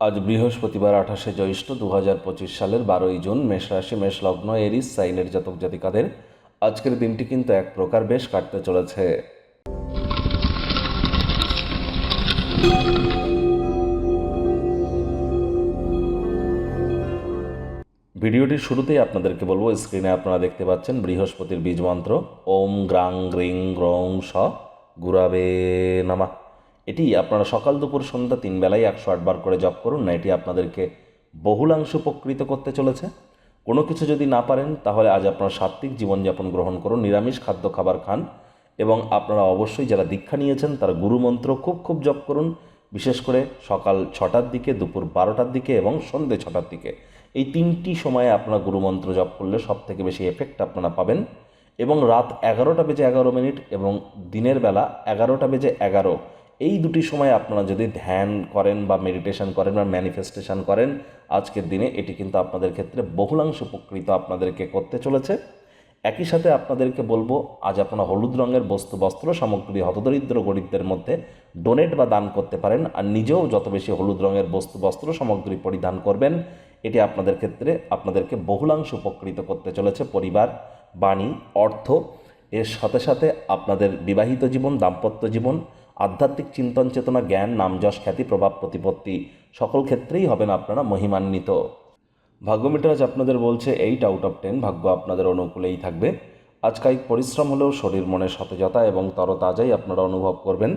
আজ বৃহস্পতিবার আঠাশে জ্যৈষ্ঠ দু হাজার পঁচিশ সালের বারোই জুন মেষ রাশি, মেষ লগ্ন, এরিস, সাইনের জাতক জাতিকাদের আজকের দিনটি কিন্তু এক প্রকার বেশ কাটতে চলেছে। ভিডিওটির শুরুতেই আপনাদেরকে বলব, স্ক্রিনে আপনারা দেখতে পাচ্ছেন বৃহস্পতির বীজ মন্ত্র, ওম গ্রাং গ্রিং গ্রৌং স গুরাবে নামা। এটি আপনারা সকাল দুপুর সন্ধ্যা তিন বেলায় একশো আটবার করে জপ করুন। না, এটি আপনাদেরকে বহুলাংশ উপকৃত করতে চলেছে। কোনো কিছু যদি না পারেন, তাহলে আজ আপনারা সাত্ত্বিক জীবনযাপন গ্রহণ করুন, নিরামিষ খাদ্য খাবার খান এবং আপনারা অবশ্যই যারা দীক্ষা নিয়েছেন, তারা গুরুমন্ত্র খুব খুব জপ করুন, বিশেষ করে সকাল ছটার দিকে, দুপুর বারোটার দিকে এবং সন্ধে ছটার দিকে। এই তিনটি সময়ে আপনারা গুরুমন্ত্র জপ করলে সব থেকে বেশি এফেক্ট আপনারা পাবেন এবং রাত এগারোটা বেজে এগারো মিনিট এবং দিনের বেলা এগারোটা বেজে এগারো এই দুটি সময় আপনারা যদি ধ্যান করেন বা মেডিটেশন করেন বা ম্যানিফেস্টেশন করেন, আজকের দিনে এটি কিন্তু আপনাদের ক্ষেত্রে বহুলাংশ উপকৃত আপনাদেরকে করতে চলেছে। একই সাথে আপনাদেরকে বলব, আজ আপনারা হলুদ রঙের বস্তু, বস্ত্র সামগ্রী, হতদরিদ্র গরিবদের মধ্যে ডোনেট বা দান করতে পারেন আর নিজেও যত বেশি হলুদ রঙের বস্তু, বস্ত্র সামগ্রী পরিধান করবেন, এটি আপনাদের ক্ষেত্রে আপনাদেরকে বহুলাংশ উপকৃত করতে চলেছে পরিবার, বাণী, অর্থ, এর সাথে সাথে আপনাদের বিবাহিত জীবন, দাম্পত্য জীবন আধ্যাত্মিক চিন্তন চেতনা জ্ঞান নামযশ খ্যাতি, প্রভাব, প্রতিপত্তি, সকল ক্ষেত্রেই হবেন আপনারা মহিমান্বিত। ভাগ্যমিটার আজ আপনাদের বলছে, এইট আউট অফ টেন ভাগ্য আপনাদের অনুকূলেই থাকবে। আজ পরিশ্রম হলেও শরীর মনে সতেজতা এবং তরতাজাই আপনারা অনুভব করবেন।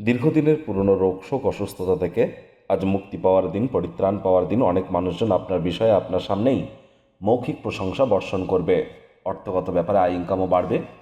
দীর্ঘদিনের পুরনো রোগ, শোক, অসুস্থতা থেকে আজ মুক্তি পাওয়ার দিন, পরিত্রাণ পাওয়ার দিন, অনেক মানুষজন আপনার বিষয়ে আপনার সামনেই মৌখিক প্রশংসা বর্ষণ করবে। অর্থগত ব্যাপারে আয় ইনকামও বাড়বে।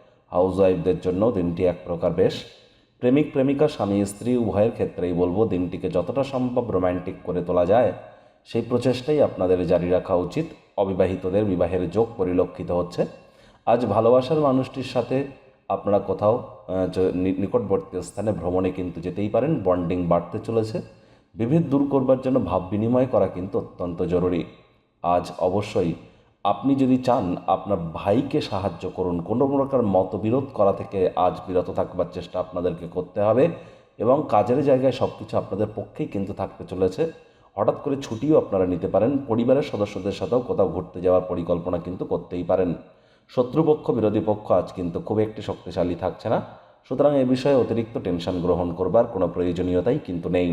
হাউস ওয়াইফদের জন্য দিনটি এক প্রকার বেশ। প্রেমিক, প্রেমিকা, স্বামী, স্ত্রী, উভয়ের ক্ষেত্রেই বলব দিনটিকে যতটা সম্ভব রোম্যান্টিক করে তোলা যায়, সেই প্রচেষ্টাই আপনাদের জারি রাখা উচিত। অবিবাহিতদের বিবাহের যোগ পরিলক্ষিত হচ্ছে। আজ ভালোবাসার মানুষটির সাথে আপনারা কোথাও নিকটবর্তী স্থানে ভ্রমণে কিন্তু যেতেই পারেন, বন্ডিং বাড়তে চলেছে। বিভেদ দূর করবার জন্য ভাব বিনিময় করা কিন্তু অত্যন্ত জরুরি। আজ অবশ্যই আপনি যদি চান আপনার ভাইকে সাহায্য করুন, কোনো প্রকার মতবিরোধ করা থেকে আজ বিরত থাকবার চেষ্টা আপনাদেরকে করতে হবে এবং কাজের জায়গায় সব কিছু আপনাদের পক্ষেই কিন্তু থাকতে চলেছে। হঠাৎ করে ছুটিও আপনারা নিতে পারেন, পরিবারের সদস্যদের সাথেও কোথাও ঘুরতে যাওয়ার পরিকল্পনা কিন্তু করতেই পারেন। শত্রুপক্ষ, বিরোধী পক্ষ আজ কিন্তু খুব একটি শক্তিশালী থাকছে না। সুতরাং এ বিষয়ে অতিরিক্ত টেনশন গ্রহণ করবার কোনো প্রয়োজনীয়তাই কিন্তু নেই।